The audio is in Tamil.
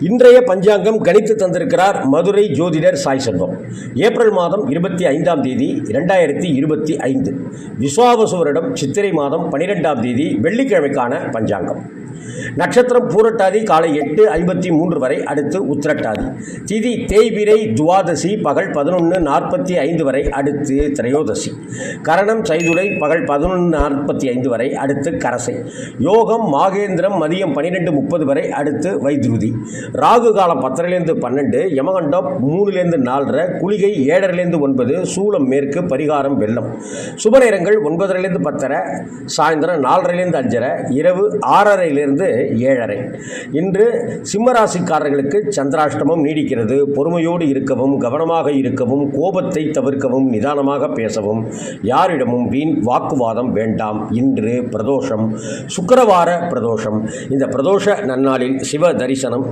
இன்றைய பஞ்சாங்கம் கணித்து தந்திருக்கிறார் மதுரை ஜோதிடர் சாய் செல்வம் ஏப்ரல் மாதம் இருபத்தி ஐந்தாம் தேதி இரண்டாயிரத்தி இருபத்தி ஐந்து. விஸ்வாவசு வருடம் சித்திரை மாதம் பனிரெண்டாம் தேதி வெள்ளிக்கிழமைக்கான பஞ்சாங்கம். நட்சத்திரம் பூரட்டாதி காலை எட்டு ஐம்பத்தி மூன்று வரை அடுத்து உத்திரட்டாதி. திதி தேய்பிரை துவாதசி பகல் பதினொன்று நாற்பத்தி ஐந்து வரை அடுத்து திரையோதசி. கரணம் சைதுரை பகல் பதினொன்று நாற்பத்தி ஐந்து வரை அடுத்து கரசை. யோகம் மாகேந்திரம் மதியம் பன்னிரெண்டு முப்பது வரை அடுத்து வைத்ருதி. ராகு காலம் பத்தரைலேருந்து பன்னெண்டு யமகண்டம் மூணுலேருந்து நாலரை குளிகை ஏழரைலேருந்து ஒன்பது சூளம் மேற்கு பரிகாரம் வெள்ளம். சுப நேரங்கள் ஒன்பதரைலேருந்து பத்தரை சாயந்தரம் நாலரைலேருந்து அஞ்சரை இரவு ஆறரைலேருந்து ஏழரை. இன்று சிம்மராசிக்காரர்களுக்கு சந்திராஷ்டமம் நீடிக்கிறது. பொறுமையோடு இருக்கவும் கவனமாக இருக்கவும் கோபத்தை தவிர்க்கவும் நிதானமாக பேசவும். யாரிடமும் வீண் வாக்குவாதம் வேண்டாம். இன்று பிரதோஷம். சுக்கரவார பிரதோஷம். இந்த பிரதோஷ நன்னாளில் சிவ தரிசனம்